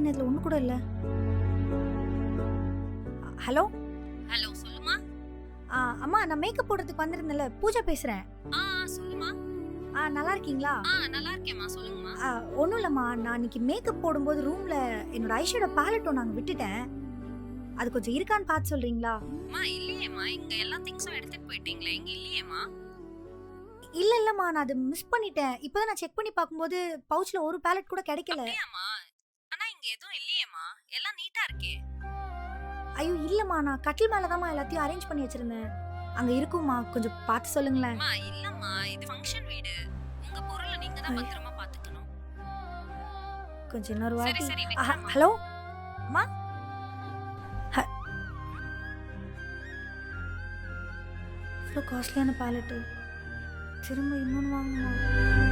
என்ன இதில் ஒன்று கூட இல்லை. ஹலோ? ஹலோ சொல்லுமா? ஆ, அம்மா நான் மேக்கப் போடுறதுக்கு வந்திருந்தேன்ல பூஜா பேசுகிறேன் ஆ சொல்லுமா? ஆ நல்லா இருக்கீங்களா? ஆ நல்லா இருக்கேம்மா சொல்லுங்கம்மா. ஒன்றும் இல்லைம்மா நான் இன்னைக்கு மேக்கப் போடும்போது ரூமில் என்னோட ஐஷோட பேலட்டும் நாங்கள் விட்டுட்டேன். அது கொஞ்சம் இருக்கான்னு பார்த்து சொல்கிறீங்களா அம்மா இல்லையேம்மா இங்க எல்லா திங்ஸும் எடுத்துட்டு போயிட்டீங்களே இங்க இல்லையேம்மா? இல்லை இல்லைம்மா நான் அதை மிஸ் பண்ணிட்டேன். இப்போ தான் நான் செக் பண்ணி பார்க்கும்போது பவுச்சில் ஒரு பேலட் கூட கிடைக்கல. இங்க எதுவும் இல்லையேம்மா? எல்லாம் நீட்டா இருக்கே. ஐயோ இல்லைம்மா. நான் கட்டில் மேலே தான்மா எல்லாத்தையும் அரேஞ்ச் பண்ணி வச்சிருந்தேன். அங்கே இருக்கும்மா. கொஞ்சம் பார்த்து சொல்லுங்களேன். அம்மா இல்லம்மா. இது ஃபங்க்ஷன் வீடு. உங்க பொருளை நீங்க தான். பத்திரமா பாத்துக்கணும் கொஞ்சம் இன்னொரு சரி சரி. ஹலோ? அம்மா? ஹ- இவ்வளோ காஸ்ட்லியான பேலட்டு திரும்ப இன்னொன்று வாங்கணும்